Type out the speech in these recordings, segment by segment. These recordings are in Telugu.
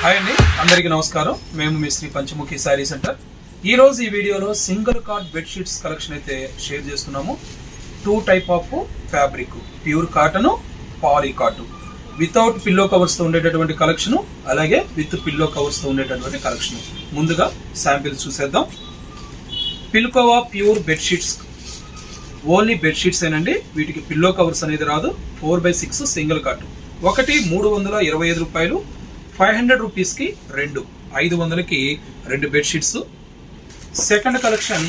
హాయ్ అండి అందరికీ నమస్కారం. మేము మీ శ్రీ పంచముఖి శారీ సెంటర్. ఈ రోజు ఈ వీడియోలో సింగిల్ కార్డ్ బెడ్షీట్స్ కలెక్షన్ అయితే షేర్ చేస్తున్నాము. Two type of fabric pure cotton poly cotton without pillow కవర్స్తో ఉండేటటువంటి కలెక్షన్ అలాగే విత్ పిల్లో కవర్స్తో ఉండేటటువంటి కలెక్షన్. ముందుగా శాంపిల్స్ చూసేద్దాం. పిల్కోవా ప్యూర్ బెడ్షీట్స్. ఓన్లీ బెడ్షీట్స్ ఏనండి వీటికి పిల్లో కవర్స్ అనేది రాదు. Four by six single cot. ఒకటి మూడు వందల ఇరవై ఐదు రూపాయలు ఫైవ్ హండ్రెడ్ రూపీస్కి రెండు ఐదు వందలకి రెండు bedsheets second collection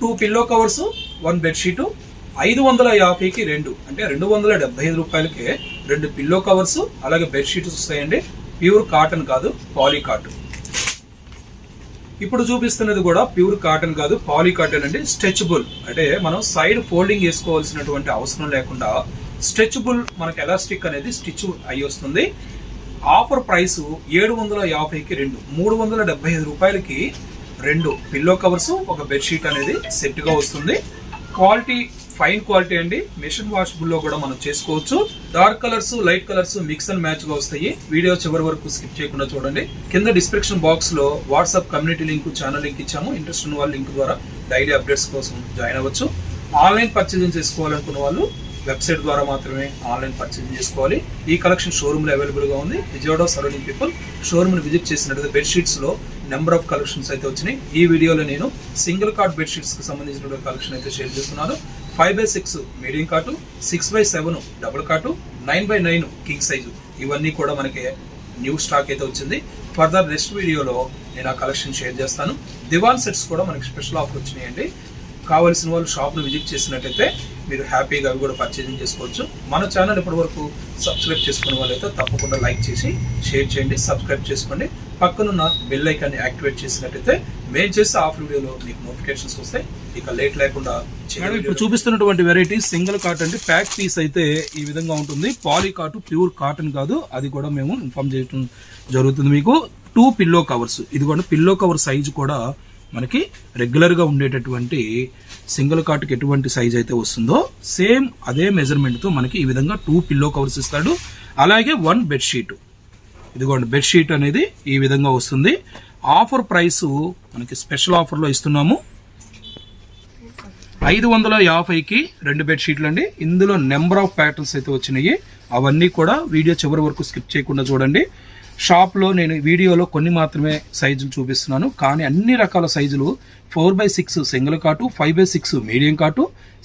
two pillow covers one bedsheet ఐదు వందల యాభైకి రెండు అంటే రెండు వందల డెబ్బై ఐదు రూపాయలకి రెండు పిల్లో కవర్స్ అలాగే బెడ్షీట్స్ వస్తాయండి. ప్యూర్ కాటన్ కాదు పాలీ కాటన్ ఇప్పుడు చూపిస్తున్నది కూడా ప్యూర్ కాటన్ కాదు పాలీ కాటన్ అండి. స్ట్రెచబుల్ అంటే మనం సైడ్ ఫోల్డింగ్ వేసుకోవాల్సినటువంటి అవసరం లేకుండా స్ట్రెచబుల్ మనకు ఎలాస్టిక్ అనేది స్టిచ్ అయి వస్తుంది. ఆఫర్ ప్రైస్ ఏడు వందల యాభైకి రెండు మూడు వందల డెబ్బై ఐదు రూపాయలకి రెండు పిల్లో కవర్స్ ఒక బెడ్షీట్ అనేది సెట్గా వస్తుంది. క్వాలిటీ ఫైన్ క్వాలిటీ అండి. మిషన్ వాషబుల్లో కూడా మనం చేసుకోవచ్చు. Dark colours light colours mix and మ్యాచ్గా వస్తాయి. వీడియో చివరి వరకు స్కిప్ చేయకుండా చూడండి. కింద డిస్క్రిప్షన్ బాక్స్లో WhatsApp community link channel link ఇచ్చాము. ఇంట్రెస్ట్ ఉన్న వాళ్ళ లింక్ ద్వారా డైలీ అప్డేట్స్ కోసం జాయిన్ అవ్వచ్చు. ఆన్లైన్ పర్చేజింగ్ చేసుకోవాలనుకున్న వాళ్ళు వెబ్సైట్ ద్వారా మాత్రమే ఆన్లైన్ పర్చేజ్ చేసుకోవాలి. ఈ కలెక్షన్ షోరూమ్లో అవైలబుల్గా ఉంది. విజయవాడ సరౌండింగ్ పీపుల్ షోరూమ్ని విజిట్ చేసినట్లయితే బెడ్షీట్స్లో నెంబర్ ఆఫ్ కలెక్షన్స్ అయితే వచ్చినాయి. ఈ వీడియోలో నేను సింగిల్ కార్డ్ బెడ్షీట్స్కి సంబంధించిన కలెక్షన్ అయితే షేర్ చేస్తున్నాను. Five by six medium cot six by seven double cot nine by nine king size. ఇవన్నీ కూడా మనకి న్యూ స్టాక్ అయితే వచ్చింది. ఫర్దర్ నెక్స్ట్ వీడియోలో నేను ఆ కలెక్షన్ షేర్ చేస్తాను. దివాన్ సెట్స్ కూడా మనకి స్పెషల్ ఆఫర్ వచ్చినాయండి. కావలసిన వాళ్ళు షాప్ను విజిట్ చేసినట్టయితే మీరు హ్యాపీగా అవి కూడా పర్చేజింగ్ చేసుకోవచ్చు. మన ఛానల్ ఇప్పటి వరకు సబ్స్క్రైబ్ చేసుకున్న వాళ్ళైతే తప్పకుండా లైక్ చేసి షేర్ చేయండి సబ్స్క్రైబ్ చేసుకోండి. పక్కనున్న బెల్ ఐకాన్ని యాక్టివేట్ చేసినట్టయితే మేము చేసే ఆఫ్ వీడియోలో మీకు నోటిఫికేషన్స్ వస్తాయి. ఇక లేట్ లేకుండా మేడం ఇప్పుడు చూపిస్తున్నటువంటి వెరైటీ సింగిల్ కాటన్ అంటే ప్యాక్ పీస్ అయితే ఈ విధంగా ఉంటుంది. పాలీ కాటు ప్యూర్ కాటన్ కాదు. అది కూడా మేము ఇన్ఫార్మ్ చేయడం జరుగుతుంది మీకు. టూ పిల్లో కవర్స్ ఇది కూడా పిల్లో కవర్ సైజు కూడా మనకి రెగ్యులర్గా ఉండేటటువంటి సింగిల్ కాట్కి ఎటువంటి సైజ్ అయితే వస్తుందో సేమ్ అదే మెజర్మెంట్తో మనకి ఈ విధంగా టూ పిల్లో కవర్స్ ఇస్తాడు. అలాగే వన్ బెడ్షీట్ ఇదిగోండి బెడ్షీట్ అనేది ఈ విధంగా వస్తుంది. ఆఫర్ ప్రైస్ మనకి స్పెషల్ ఆఫర్లో ఇస్తున్నాము. ఐదు వందల యాభైకి రెండు బెడ్షీట్లు అండి ఇందులో నెంబర్ ఆఫ్ ప్యాటర్న్స్ అయితే వచ్చినాయి. అవన్నీ కూడా వీడియో చివరి వరకు స్కిప్ చేయకుండా చూడండి. షాప్లో నేను వీడియోలో కొన్ని మాత్రమే సైజులు చూపిస్తున్నాను. కానీ అన్ని రకాల సైజులు four by six single cot five by six medium cot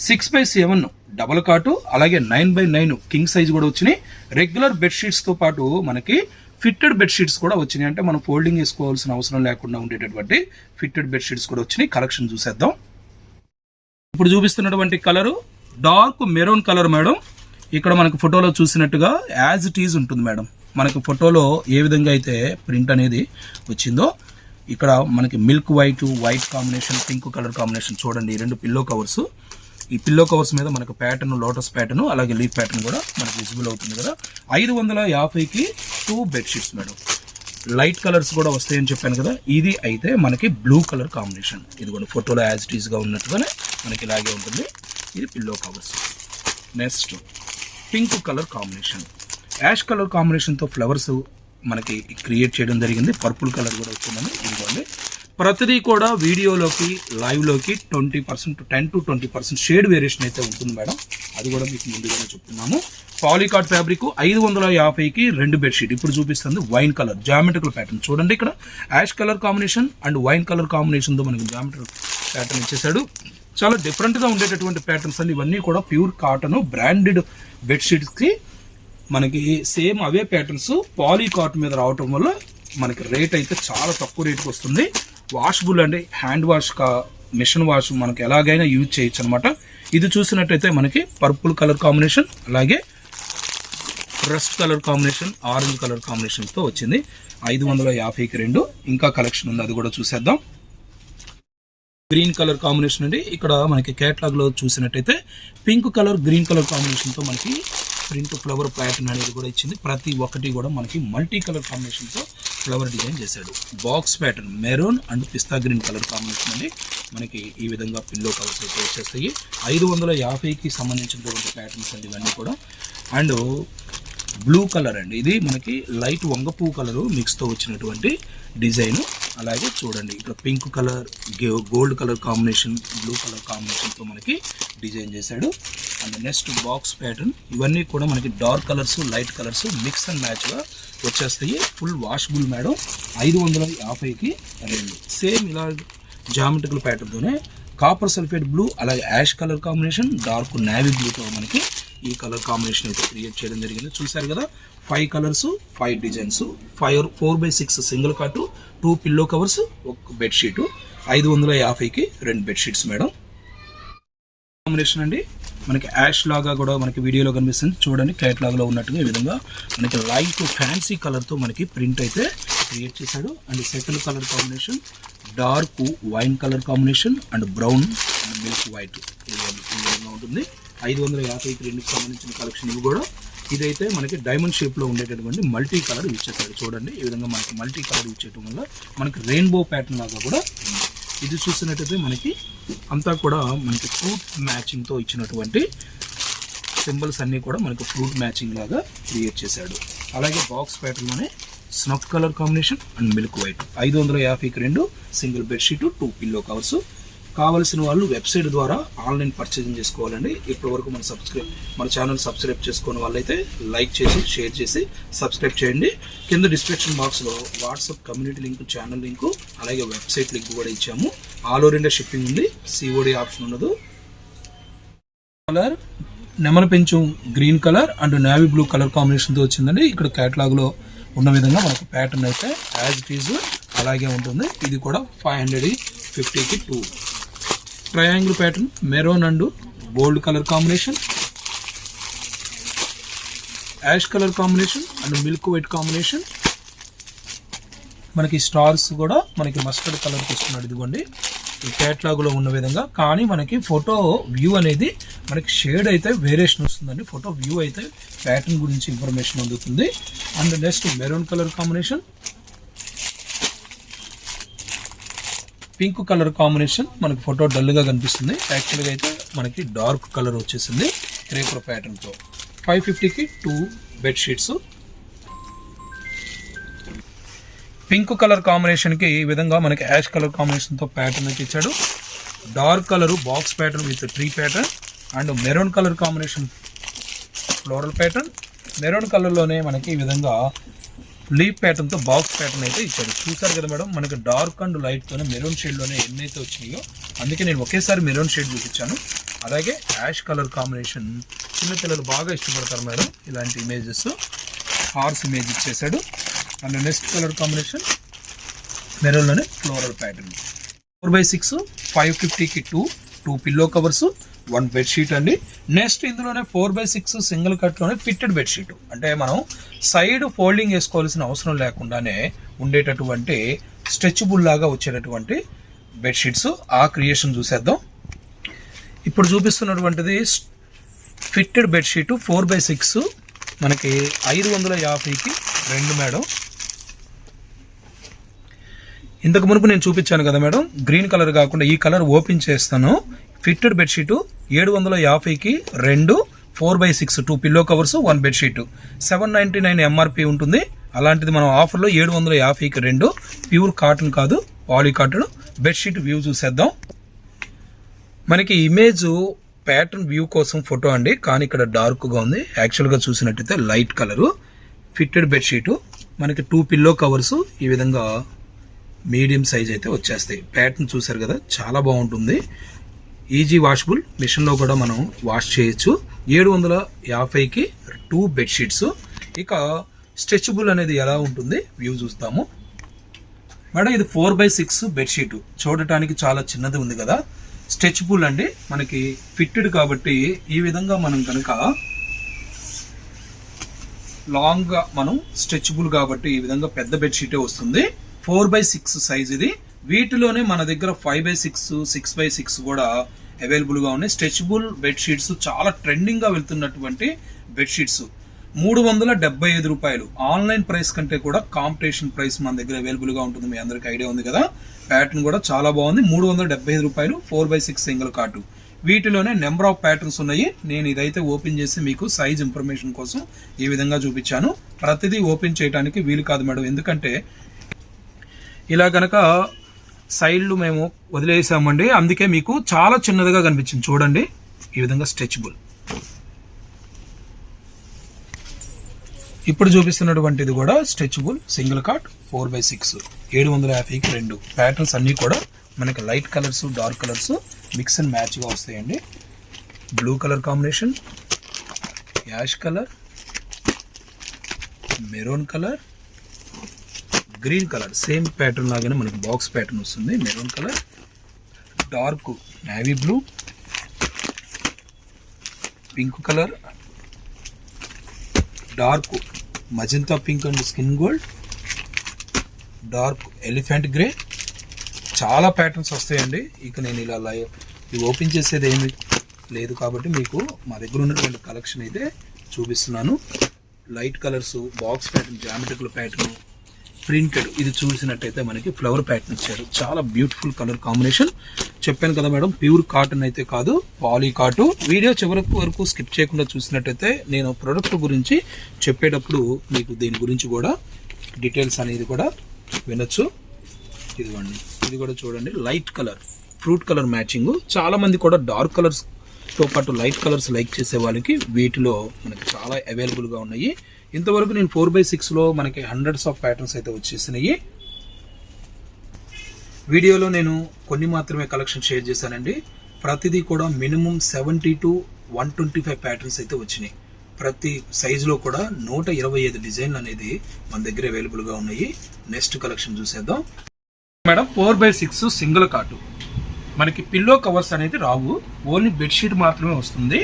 six by seven double cot అలాగే nine by nine king size కూడా వచ్చినాయి. రెగ్యులర్ బెడ్షీట్స్తో పాటు మనకి ఫిట్టెడ్ బెడ్షీట్స్ కూడా వచ్చినాయి. అంటే మనం ఫోల్డింగ్ వేసుకోవాల్సిన అవసరం లేకుండా ఉండేటటువంటి ఫిట్టెడ్ బెడ్షీట్స్ కూడా వచ్చినాయి. కలెక్షన్ చూసేద్దాం. ఇప్పుడు చూపిస్తున్నటువంటి colour dark maroon colour madam ఇక్కడ మనకు ఫోటోలో చూసినట్టుగా యాజ్ ఇట్ ఈజ్ ఉంటుంది మేడం మనకు ఫోటోలో ఏ విధంగా అయితే ప్రింట్ అనేది వచ్చిందో ఇక్కడ మనకి milk white white combination pink colour combination చూడండి ఈ రెండు పిల్లో కవర్స్. ఈ పిల్లో కవర్స్ మీద మనకు ప్యాటర్న్ లోటస్ ప్యాటర్న్ అలాగే లీఫ్ ప్యాటర్న్ కూడా మనకి విజిబుల్ అవుతుంది కదా. ఐదు వందల యాభైకి two bedsheets madam. Light colours కూడా వస్తాయని చెప్పాను కదా ఇది అయితే మనకి బ్లూ కలర్ కాంబినేషన్ ఇది కూడా ఫోటోలో యాజ్ ఇట్ ఈస్గా ఉన్నట్టుగానే మనకి ఇలాగే ఉంటుంది. ఇది pillow covers. Next pink colour combination ash colour కాంబినేషన్తో ఫ్లవర్స్ మనకి క్రియేట్ చేయడం జరిగింది. పర్పుల్ కలర్ కూడా వచ్చిందని ఇదిగోండి. ప్రతిదీ కూడా వీడియోలోకి లైవ్లోకి twenty percent ten to twenty percent shade variation అయితే ఉంటుంది మేడం. అది కూడా మీకు ముందుగానే చెప్తున్నాము. పాలికాట్ ఫ్యాబ్రిక్ ఐదు వందల యాభైకి రెండు బెడ్షీట్ ఇప్పుడు చూపిస్తుంది వైన్ కలర్ జామెట్రికల్ ప్యాటర్న్ చూడండి ఇక్కడ. Ash colour combination and wine colour కాంబినేషన్తో మనకి జామెట్రికల్ ప్యాటర్న్ ఇచ్చేసాడు చాలా డిఫరెంట్గా ఉండేటటువంటి ప్యాటర్న్స్ అండి. ఇవన్నీ కూడా ప్యూర్ కాటన్ బ్రాండెడ్ బెడ్షీట్స్కి మనకి సేమ్ అవే ప్యాటర్న్స్ పాలీకాట్ మీద రావటం వల్ల మనకి రేట్ అయితే చాలా తక్కువ రేట్కి వస్తుంది. వాషబుల్ అండి హ్యాండ్ వాష్ కా మిషన్ వాష్ మనకి ఎలాగైనా యూజ్ చేయొచ్చు అనమాట ఇది చూసినట్టయితే మనకి పర్పుల్ కలర్ కాంబినేషన్ అలాగే rust colour combination orange colour కాంబినేషన్తో వచ్చింది. ఐదు వందల యాభైకి రెండు. ఇంకా కలెక్షన్ ఉంది అది కూడా చూసేద్దాం. గ్రీన్ కలర్ కాంబినేషన్ అండి. ఇక్కడ మనకి కేటలాగ్లో చూసినట్టయితే పింక్ కలర్ గ్రీన్ కలర్ కాంబినేషన్తో మనకి ప్రింట్ ఫ్లవర్ ప్యాటర్న్ అనేది కూడా ఇచ్చింది. ప్రతి ఒక్కటి కూడా మనకి మల్టీ కలర్ కాంబినేషన్తో ఫ్లవర్ డిజైన్ చేశాడు. Box pattern maroon and pista green colour combination అండి. మనకి ఈ విధంగా పిల్లో కవర్స్ అయితే వచ్చేస్తాయి. ఐదు వందల యాభైకి సంబంధించినటువంటి ప్యాటర్న్స్ అండి ఇవన్నీ కూడా. అండ్ బ్లూ కలర్ అండి. ఇది మనకి లైట్ వంగపూ కలరు మిక్స్తో వచ్చినటువంటి డిజైన్ అలాగే చూడండి ఇక్కడ pink colour gold colour combination blue colour కాంబినేషన్తో మనకి డిజైన్ చేశాడు. అండ్ నెక్స్ట్ బాక్స్ ప్యాటర్న్ ఇవన్నీ కూడా మనకి dark colours light colours mix and మ్యాచ్గా వచ్చేస్తాయి. ఫుల్ వాషబుల్ మేడం ఐదు వందల యాభైకి రెండు. సేమ్ ఇలా జామెట్రికల్ ప్యాటర్న్తోనే కాపర్ సల్ఫేట్ బ్లూ అలాగే ash colour combination dark navy బ్లూతో మనకి ఈ కలర్ కాంబినేషన్ అయితే క్రియేట్ చేయడం జరిగింది. చూసారు కదా? Five colours five designs five four by six single cot two pillow covers ఒక బెడ్షీటు ఐదు వందల యాభైకి రెండు బెడ్షీట్స్ మేడం. కాంబినేషన్ అండి. మనకి యాష్ లాగా కూడా మనకి వీడియోలో కనిపిస్తుంది. చూడండి క్యాట్లాగ్ లాగా ఉన్నట్టుగా ఈ విధంగా మనకి లైట్ ఫ్యాన్సీ కలర్తో మనకి ప్రింట్ అయితే క్రియేట్ చేశాడు. And second colour combination dark wine colour combination and brown and milk white ఈ విధంగా ఉంటుంది. ఐదు వందల యాభై రెండుకి సంబంధించిన కలెక్షన్ ఇవి కూడా. ఇదైతే మనకి డైమండ్ షేప్లో ఉండేటటువంటి మల్టీ కలర్ ఇచ్చేసాడు చూడండి ఈ విధంగా మనకి మల్టీ కలర్ ఇచ్చేయటం వల్ల మనకి రెయిన్బో ప్యాటర్న్ లాగా కూడా ఉంది. ఇది చూసినట్టయితే మనకి అంతా కూడా మనకి ఫ్రూట్ మ్యాచింగ్తో ఇచ్చినటువంటి సింబల్స్ అన్నీ కూడా మనకి ఫ్రూట్ మ్యాచింగ్ లాగా క్రియేట్ చేశాడు. అలాగే box ప్యాటర్న్లోనే snuff colour combination and milk white ఐదు వందల యాభైకి రెండు single bedsheet two pillow covers కావాల్సిన వాళ్ళు వెబ్సైట్ ద్వారా ఆన్లైన్ పర్చేసింగ్ చేసుకోవాలండి. ఇప్పటి వరకు మన సబ్స్క్రైబ్ మన ఛానల్ సబ్స్క్రైబ్ చేసుకున్న వాళ్ళైతే లైక్ చేసి షేర్ చేసి సబ్స్క్రైబ్ చేయండి. కింద డిస్క్రిప్షన్ బాక్స్లో WhatsApp community link channel link అలాగే వెబ్సైట్ లింక్ కూడా ఇచ్చాము. ఆల్ ఓవర్ ఇండియా షిప్పింగ్ ఉంది. సిఓడి ఆప్షన్ ఉండదు. కలర్ నెమల పెంచు green colour and navy blue colour కాంబినేషన్తో వచ్చిందండి. ఇక్కడ క్యాటలాగ్లో ఉన్న విధంగా మనకు ప్యాటర్న్ అయితే యాజ్ ఫీజు అలాగే ఉంటుంది. ఇది కూడా ఫైవ్ హండ్రెడ్ ఫిఫ్టీకి two triangle pattern maroon and gold colour combination ash colour combination and milk white combination మనకి స్టార్స్ కూడా మనకి మస్టర్డ్ కలర్ వస్తున్నాడు ఇదిగోండి. ఈ లో ఉన్న విధంగా. కానీ మనకి ఫోటో వ్యూ అనేది మనకి షేడ్ అయితే వేరియేషన్ వస్తుందండి. ఫోటో వ్యూ అయితే ప్యాటర్న్ గురించి ఇన్ఫర్మేషన్ అందుతుంది. And next maroon colour combination pink colour combination మనకి ఫోటో డల్గా కనిపిస్తుంది. యాక్చువల్గా అయితే మనకి డార్క్ కలర్ వచ్చేసింది రేపర్ ప్యాటర్న్తో ఫైవ్ ఫిఫ్టీకి టూ బెడ్షీట్స్ పింక్ కలర్ కాంబినేషన్కి ఈ విధంగా మనకి యాష్ కలర్ కాంబినేషన్తో ప్యాటర్న్ అయితే ఇచ్చాడు. Dark colour box pattern with tree pattern and maroon colour combination floral pattern maroon కలర్లోనే మనకి ఈ విధంగా లీప్ ప్యాటర్న్తో బాక్స్ ప్యాటర్న్ అయితే ఇచ్చాడు చూసారు కదా మేడం మనకి డార్క్ అండ్ లైట్తోనే మెరూన్ షేడ్లోనే ఎన్నైతే వచ్చినాయో అందుకే నేను ఒకేసారి మెరూన్ షేడ్ చూపించాను. అలాగే యాష్ కలర్ కాంబినేషన్ చిన్నపిల్లలు బాగా ఇష్టపడతారు మేడం ఇలాంటి ఇమేజెస్. హార్స్ ఇమేజ్ ఇచ్చేసాడు and next colour combination మెరూన్లోనే floral pattern. Four by six five ఫిఫ్టీకి two. Two pillow covers one bedsheet అండి. నెక్స్ట్ ఇందులోనే ఫోర్ బై సిక్స్ సింగిల్ కట్లోనే ఫిట్టెడ్ బెడ్షీట్ అంటే మనం సైడ్ ఫోల్డింగ్ వేసుకోవాల్సిన అవసరం లేకుండానే ఉండేటటువంటి స్ట్రెచబుల్ లాగా వచ్చేటటువంటి బెడ్షీట్స్ ఆ క్రియేషన్ చూసేద్దాం. ఇప్పుడు చూపిస్తున్నటువంటిది fitted bedsheet four by six. మనకి ఐదు వందల యాభైకి రెండు మేడం. ఇంతకు మునుపు నేను చూపించాను కదా మేడం గ్రీన్ కలర్ కాకుండా ఈ కలర్ ఓపెన్ చేస్తాను. ఫిట్టెడ్ బెడ్షీటు ఏడు వందల యాభైకి రెండు four by six two pillow covers one bedsheet. Seven ninety nine MRP ఉంటుంది. అలాంటిది మనం ఆఫర్లో ఏడు వందల యాభైకి రెండు ప్యూర్ కాటన్ కాదు పాలీ కాటన్. బెడ్షీట్ వ్యూ చూసేద్దాం. మనకి ఇమేజ్ ప్యాటర్న్ వ్యూ కోసం ఫోటో అండి. కానీ ఇక్కడ డార్క్గా ఉంది. యాక్చువల్గా చూసినట్టయితే లైట్ కలరు. Fitted bedsheet. మనకి టూ పిల్లో కవర్స్. ఈ విధంగా మీడియం సైజ్ అయితే వచ్చేస్తాయి. ప్యాటర్న్ చూసారు కదా చాలా బాగుంటుంది. ఈజీ వాషబుల్ మిషన్లో కూడా మనం వాష్ చేయొచ్చు. ఏడు వందల యాభైకి టూ బెడ్షీట్స్. ఇక స్ట్రెచబుల్ అనేది ఎలా ఉంటుంది? వ్యూ చూస్తాము. మేడం ఇది ఫోర్ బై సిక్స్ బెడ్షీట్. చూడటానికి చాలా చిన్నది ఉంది కదా. స్ట్రెచబుల్ అండి మనకి ఫిట్టెడ్ కాబట్టి ఈ విధంగా మనం కనుక లాంగ్గా మనం స్ట్రెచబుల్ కాబట్టి ఈ విధంగా పెద్ద బెడ్షీటే వస్తుంది. ఫోర్ బై సిక్స్ సైజ్ ఇది. వీటిలోనే మన దగ్గర five by six six by six కూడా అవైలబుల్గా ఉన్నాయి. స్ట్రెచబుల్ బెడ్షీట్స్ చాలా ట్రెండింగ్గా వెళ్తున్నటువంటి బెడ్షీట్స్ మూడు వందల డెబ్బై ఐదు రూపాయలు. ఆన్లైన్ ప్రైస్ కంటే కూడా కాంపిటీషన్ ప్రైస్ మన దగ్గర అవైలబుల్గా ఉంటుంది. మీ అందరికీ ఐడియా ఉంది కదా? ప్యాటర్న్ కూడా చాలా బాగుంది. మూడు వందల డెబ్బై ఐదు రూపాయలు four by six single cot వీటిలోనే నెంబర్ ఆఫ్ ప్యాటర్న్స్ ఉన్నాయి. నేను ఇదైతే ఓపెన్ చేసి మీకు సైజ్ ఇన్ఫర్మేషన్ కోసం ఈ విధంగా చూపించాను. ప్రతిదీ ఓపెన్ చేయడానికి వీలు కాదు మేడం. ఎందుకంటే ఇలా కనుక సైడ్లు మేము వదిలేసామండి అందుకే మీకు చాలా చిన్నదిగా కనిపించింది. చూడండి ఈ విధంగా స్ట్రెచబుల్. ఇప్పుడు చూపిస్తున్నటువంటిది కూడా stretchable single cot four by six. ఏడు వందల యాభైకి రెండు. ప్యాటర్న్స్ అన్నీ కూడా మనకి light colours dark colours mix and మ్యాచ్గా వస్తాయండి. Blue colour combination ash colour maroon colour green colour. Same pattern లాగానే మనకి బాక్స్ ప్యాటర్న్ వస్తుంది. Maroon colour dark navy blue pink colour dark magenta pink and skin gold dark elephant grey. చాలా ప్యాటర్న్స్ వస్తాయండి. ఇక నేను ఇలా ఇవి ఓపెన్ చేసేది ఏమి లేదు కాబట్టి మీకు మా దగ్గర ఉన్నటువంటి కలెక్షన్ అయితే చూపిస్తున్నాను. Light colours box pattern geometrical pattern printed ఇది చూసినట్టయితే మనకి ఫ్లవర్ ప్యాటర్న్ ఇచ్చారు. చాలా బ్యూటిఫుల్ కలర్ కాంబినేషన్ చెప్పాను కదా మేడం ప్యూర్ కాటన్ అయితే కాదు పాలీ కాటు వీడియో చివరి వరకు స్కిప్ చేయకుండా చూసినట్టయితే నేను ప్రొడక్ట్ గురించి చెప్పేటప్పుడు మీకు దీని గురించి కూడా డీటెయిల్స్ అనేది కూడా వినొచ్చు. ఇదిగోండి ఇది కూడా చూడండి light colour fruit colour matching చాలామంది కూడా డార్క్ కలర్స్తో పాటు లైట్ కలర్స్ లైక్ చేసే వాళ్ళకి వీటిలో మనకి చాలా అవైలబుల్గా ఉన్నాయి. ఇంతవరకు నేను ఫోర్ బై సిక్స్లో మనకి హండ్రెడ్స్ ఆఫ్ ప్యాటర్న్స్ అయితే వచ్చేసినాయి. వీడియోలో నేను కొన్ని మాత్రమే కలెక్షన్ షేర్ చేశానండి. ప్రతిదీ కూడా minimum seventy to one twenty five patterns అయితే వచ్చినాయి. ప్రతి సైజులో కూడా నూట ఇరవై ఐదు డిజైన్లు అనేది మన దగ్గర అవైలబుల్గా ఉన్నాయి. నెక్స్ట్ కలెక్షన్ చూసేద్దాం. Madam four by six single cot మనకి పిల్లో కవర్స్ అనేది రావు. ఓన్లీ బెడ్షీట్ మాత్రమే వస్తుంది.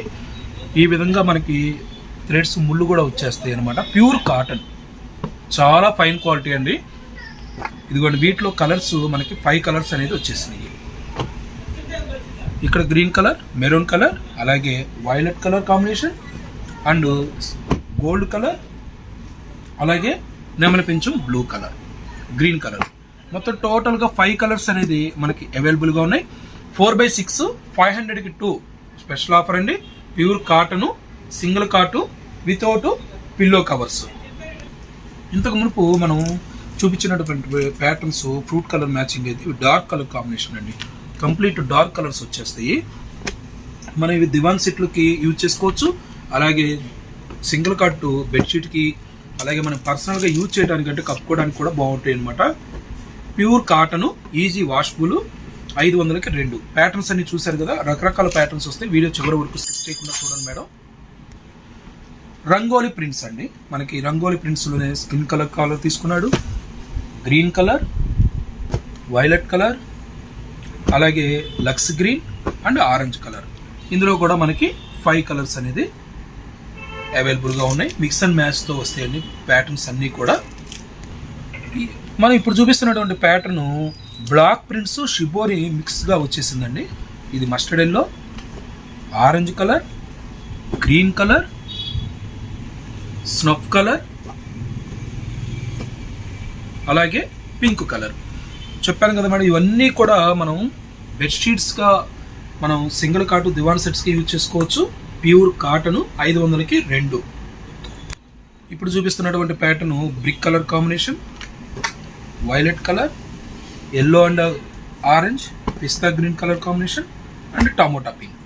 ఈ విధంగా మనకి థ్రెడ్స్ ముళ్ళు కూడా వచ్చేస్తాయి అనమాట ప్యూర్ కాటన్. చాలా ఫైన్ క్వాలిటీ అండి. ఇదిగోండి వీటిలో కలర్స్ మనకి ఫైవ్ కలర్స్ అనేది వచ్చేసినాయి. ఇక్కడ గ్రీన్ కలర్ మెరూన్ కలర్ అలాగే violet colour combination and gold colour అలాగే నెమల పెంచం బ్లూ కలర్ గ్రీన్ కలర్. మొత్తం టోటల్గా ఫైవ్ కలర్స్ అనేది మనకి అవైలబుల్గా ఉన్నాయి. ఫోర్ బై సిక్స్ ఫైవ్ హండ్రెడ్కి టూ స్పెషల్ ఆఫర్ అండి. Pure cotton single cot without pillow covers ఇంతకు మునుపు మనం చూపించినటువంటి ప్యాటర్న్స్ ఫ్రూట్ కలర్ మ్యాచింగ్ అయితే డార్క్ కలర్ కాంబినేషన్ అండి. కంప్లీట్ డార్క్ కలర్స్ వచ్చేస్తాయి. మనం ఇవి దివాన్ సెట్లకి యూజ్ చేసుకోవచ్చు. అలాగే సింగిల్ కట్ బెడ్షీట్కి అలాగే మనం పర్సనల్గా యూజ్ చేయడానికంటే కప్పుకోవడానికి కూడా బాగుంటాయి అనమాట ప్యూర్ కాటన్ ఈజీ వాష్బుల్ ఐదు వందలకి రెండు. ప్యాటర్న్స్ అన్ని చూశారు కదా? రకరకాల ప్యాటర్న్స్ వస్తాయి. వీడియో చివరి వరకు స్కిప్ చేయకుండా చూడండి మేడం. రంగోలీ ప్రింట్స్ అండి. మనకి రంగోలీ ప్రింట్స్లోనే స్కిన్ కలర్ కలర్ తీసుకున్నాడు. గ్రీన్ కలర్ వైలెట్ కలర్ అలాగే lux green and orange colour. ఇందులో కూడా మనకి ఫైవ్ కలర్స్ అనేది అవైలబుల్గా ఉన్నాయి. మిక్స్ అండ్ మ్యాచ్తో వస్తాయండి ప్యాటర్న్స్ అన్నీ కూడా. మనం ఇప్పుడు చూపిస్తున్నటువంటి ప్యాటర్ను బ్లాక్ ప్రింట్స్ షిబోరి మిక్స్గా వచ్చేసిందండి. ఇది mustard yellow orange colour green colour snuff colour అలాగే పింక్ కలర్. చెప్పాను కదా మేడం ఇవన్నీ కూడా మనం బెడ్షీట్స్గా మనం సింగిల్ కాటు దివాన్ సెట్స్కి యూజ్ చేసుకోవచ్చు. ప్యూర్ కాటన్ ఐదు వందలకి రెండు. ఇప్పుడు చూపిస్తున్నటువంటి pattern brick colour combination violet colour yellow and orange pista green colour combination and tomato pink.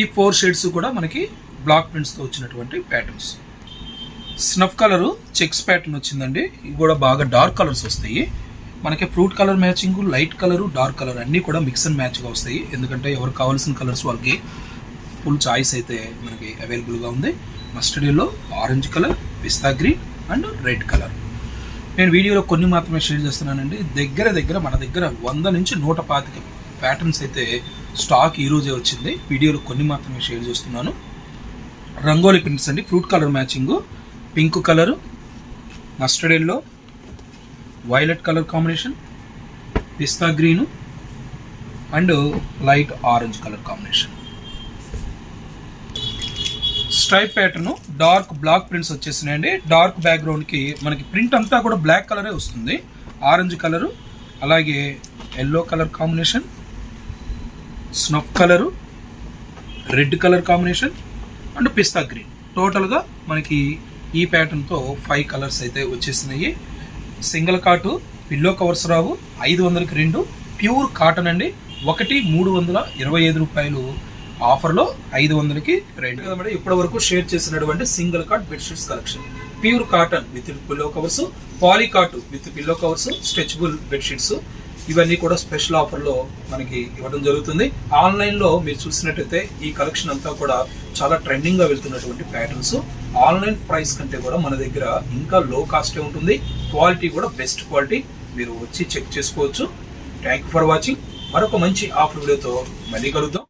ఈ ఫోర్ షేడ్స్ కూడా మనకి బ్లాక్ ప్రింట్స్తో వచ్చినటువంటి patterns snuff colour checks pattern వచ్చిందండి. ఇవి కూడా బాగా డార్క్ కలర్స్ వస్తాయి. మనకి fruit colour matching light colour dark colour అన్నీ కూడా మిక్స్ అండ్ మ్యాచ్గా వస్తాయి. ఎందుకంటే ఎవరు కావాల్సిన కలర్స్ వాళ్ళకి ఫుల్ చాయిస్ అయితే మనకి అవైలబుల్గా ఉంది. మస్టర్డీలో orange colour pista green and red colour. నేను వీడియోలో కొన్ని మాత్రమే షేర్ చేస్తున్నానండి. దగ్గర దగ్గర మన దగ్గర వంద నుంచి నూట పాతిక ప్యాటర్న్స్ అయితే స్టాక్ ఈరోజే వచ్చింది. వీడియోలో కొన్ని మాత్రమే షేర్ చేస్తున్నాను. రంగోలీ ప్రింట్స్ అండి. Fruit colour matching pink colour mustard yellow violet colour combination pista green and light orange colour combination stripe pattern dark block prints వచ్చేసినాయండి. Dark బ్యాక్గ్రౌండ్కి మనకి ప్రింట్ అంతా కూడా బ్లాక్ కలరే వస్తుంది. ఆరెంజ్ కలరు అలాగే yellow colour combination snuff colour red colour combination and pista green. టోటల్గా మనకి ఈ ప్యాటర్న్తో ఫైవ్ కలర్స్ అయితే వచ్చేసినాయి. సింగిల్ కాటు పిల్లో కవర్స్ రావు ఐదు వందలకి రెండు. ప్యూర్ కాటన్ అండి ఒకటి మూడు వందల ఇరవై ఐదు రూపాయలు ఆఫర్లో ఐదు వందలకి రెండు. కదా మేడం ఇప్పటి వరకు షేర్ చేసినటువంటి single cot bedsheets collection pure cotton with pillow covers polycot with pillow covers stretchable bedsheets ఇవన్నీ కూడా స్పెషల్ ఆఫర్లో మనకి ఇవ్వడం జరుగుతుంది. ఆన్లైన్లో మీరు చూసినట్టయితే ఈ కలెక్షన్ అంతా కూడా చాలా ట్రెండింగ్గా వెళ్తున్నటువంటి ప్యాటర్న్స్ ఆన్లైన్ ప్రైస్ కంటే కూడా మన దగ్గర ఇంకా లో కాస్టే ఉంటుంది. క్వాలిటీ కూడా బెస్ట్ క్వాలిటీ మీరు వచ్చి చెక్ చేసుకోవచ్చు. థ్యాంక్ ఫర్ వాచింగ్ మరొక మంచి ఆఫర్ వీడియోతో మళ్ళీ కలుద్దాం.